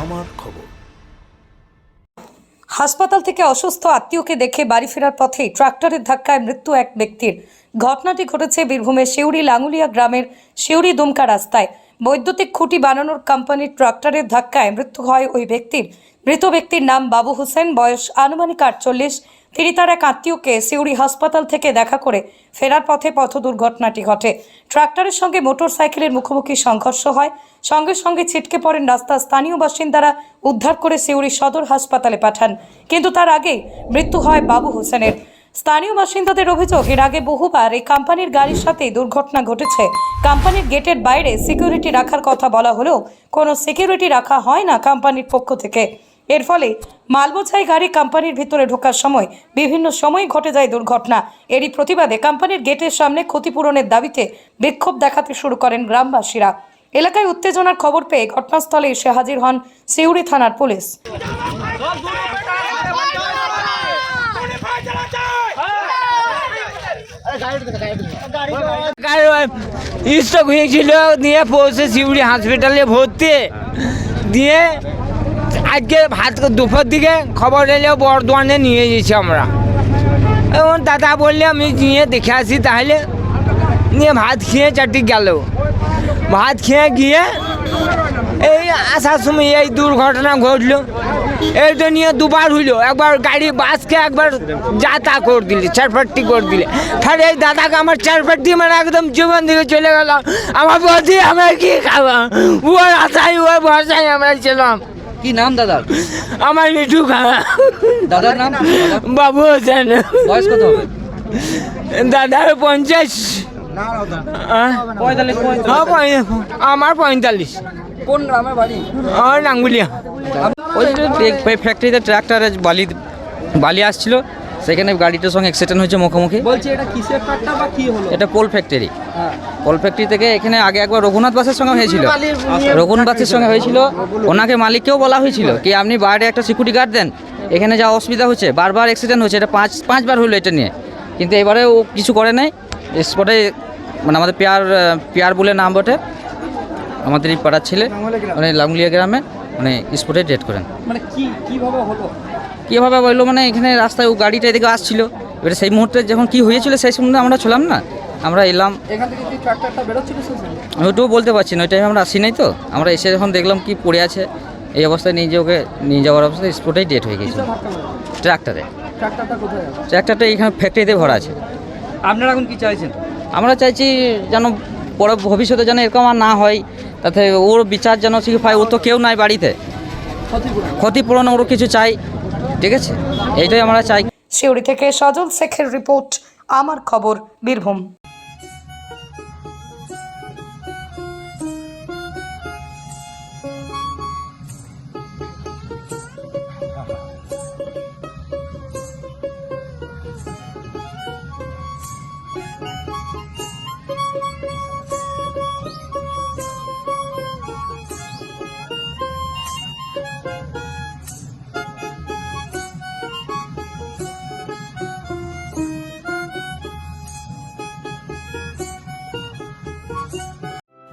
আমার খবর। হাসপাতাল থেকে অসুস্থ আত্মীয়কে দেখে বাড়ি ফেরার পথে ট্রাক্টরের ধাক্কায় মৃত্যু এক ব্যক্তির। ঘটনাটি ঘটেছে বীরভূমের শিউরি লাঙ্গুলিয়া গ্রামের শিউরি দুমকা রাস্তায়। বৈদ্যুতিক খুঁটি বানানোর কোম্পানির ট্রাক্টরের ধাক্কায় মৃত্যু হয় ওই ব্যক্তির। মৃত ব্যক্তির নাম বাবু হোসেন, বয়স আনুমানিক আটচল্লিশ। তিনি তার এক আত্মীয়কে সিউড়ি হাসপাতাল থেকে দেখা করে ফেরার পথে পথ দুর্ঘটনাটি ঘটে। ট্রাক্টরের সঙ্গে মোটর সাইকেলের মুখোমুখি সংঘর্ষ হয়। সঙ্গে সঙ্গে ছিটকে পড়েন রাস্তার স্থানীয় বাসিন্দারা উদ্ধার করে সিউড়ি সদর হাসপাতালে পাঠান। কিন্তু তার আগেই মৃত্যু হয় বাবু হোসেনের। স্থানীয় বাসিন্দাদের অভিযোগ, এর আগে বহুবার এই কোম্পানির গাড়ির সাথে দুর্ঘটনা ঘটেছে। কোম্পানির গেটের বাইরে সিকিউরিটি রাখার কথা বলা হলেও কোনো সিকিউরিটি রাখা হয় না কোম্পানির পক্ষ থেকে। এর ফলে মালবোঝাই গাড়ি কোম্পানির ভিতরে ঢোকার সময় বিভিন্ন সময় ঘটে যায় দুর্ঘটনা। এরই প্রতিবাদে কোম্পানির গেটের সামনে ক্ষতিপূরণের দাবিতে বিক্ষোভ দেখাতে শুরু করেন গ্রামবাসীরা। এলাকায় উত্তেজনার খবর পেয়ে ঘটনাস্থলে এসে হাজির হন সিউড়ি থানার পুলিশ। স্টক হয়েছিল দিয়ে পৌঁছে সিউড়ি হসপিটালে ভর্তি। দিয়ে আজকে ভাত দুপুর দিকে খবর এলে বর্ধমানে নিয়ে গেছি আমরা। এবং দাদা বললে আমি নিয়ে দেখে আসি তাহলে। নিয়ে ভাত খেয়ে চারটি গেল। ভাত খেয়ে গিয়ে এই আসার সময় এই দুর্ঘটনা ঘটলো। এইটা নিয়ে দুবার হইল। একবার গাড়ি বাসকে একবার যাতা করে দিলি, চারপাট্টি করে দিলে। ফের এই দাদাকে আমার চারপাট্টি মানে একদম জীবন দিকে চলে গেল। আমার বলছি আমরা কি খাব? ওর আশায় ওর ভরসায় আমরা ছিলাম। কি নাম দাদা আমার মিঠু দাদার নাম? বাবু হোসেন। বয়স কত হবে? দাদার পঞ্চাশ। হ্যাঁ, আমার পঁয়তাল্লিশ। কোন গ্রামের বাড়ি? আমার নাঙ্গুলিয়া। ওই ফ্যাক্টরিতে ট্রাক্টরে বালি বালি আসছিল। সেখানে গাড়িটার সঙ্গে অ্যাক্সিডেন্ট হয়েছে মুখোমুখি। বলছি এটা কিসের ফ্যাক্টর বা কি হলো? এটা পোল ফ্যাক্টরি হ্যাঁ। পোল ফ্যাক্টরি থেকে এখানে আগে একবার রঘুনাথ বাসের সঙ্গে হয়েছিল। রঘুনাথ বাসের সঙ্গে হয়েছিল। ওনাকে মালিককেও বলা হয়েছিল কি আপনি বাইরে একটা সিকিউরিটি গার্ড দেন। এখানে যা অসুবিধা হচ্ছে বারবার অ্যাক্সিডেন্ট হচ্ছে এটা পাঁচ পাঁচবার হলো এটা নিয়ে। কিন্তু এবারে ও কিছু করে নাই। স্পটে মানে আমাদের পেয়ার পেয়ার বলে নাম বটে। আমাদের এই পাড়ার ছেলে মানে লাঙ্গুলিয়া গ্রামে মানে স্পটে ডেট করেন। মানে কি কীভাবে হলো? কীভাবে বলল মানে এখানে রাস্তায় ও গাড়িটা এদিকে আসছিল। এবারে সেই মুহূর্তে যখন কি হয়েছিল সেই সম্বন্ধে আমরা ছিলাম না। আমরা এলাম। এখান থেকে কি ট্রাক্টরটা বেরোচ্ছিল সেই সময়? আমি ওটুকু বলতে পারছি না ওই টাইমে আমরা আসি নাই তো। আমরা এসে যখন দেখলাম কি পড়ে আছে এই অবস্থায় নিয়ে যে ওকে নিয়ে যাওয়ার অবস্থায় স্পটেই ডেট হয়ে গেছে ট্রাক্টরে। ট্রাক্টরটা এখানে ফ্যাক্টরিতে ভরা আছে। আপনারা এখন কি চাইছেন? আমরা চাইছি যেন পরে ভবিষ্যতে যেন এরকম আর না হয় তাতে ওর বিচার যেন ঠিক পায় ও তো কেউ নাই বাড়িতে। ক্ষতিপূরণ। ওর কিছু চাই। ঠিক আছে? এইটাই আমরা চাই। সিউড়ি থেকে সজল শেখের রিপোর্ট আমার খবর বীরভূম।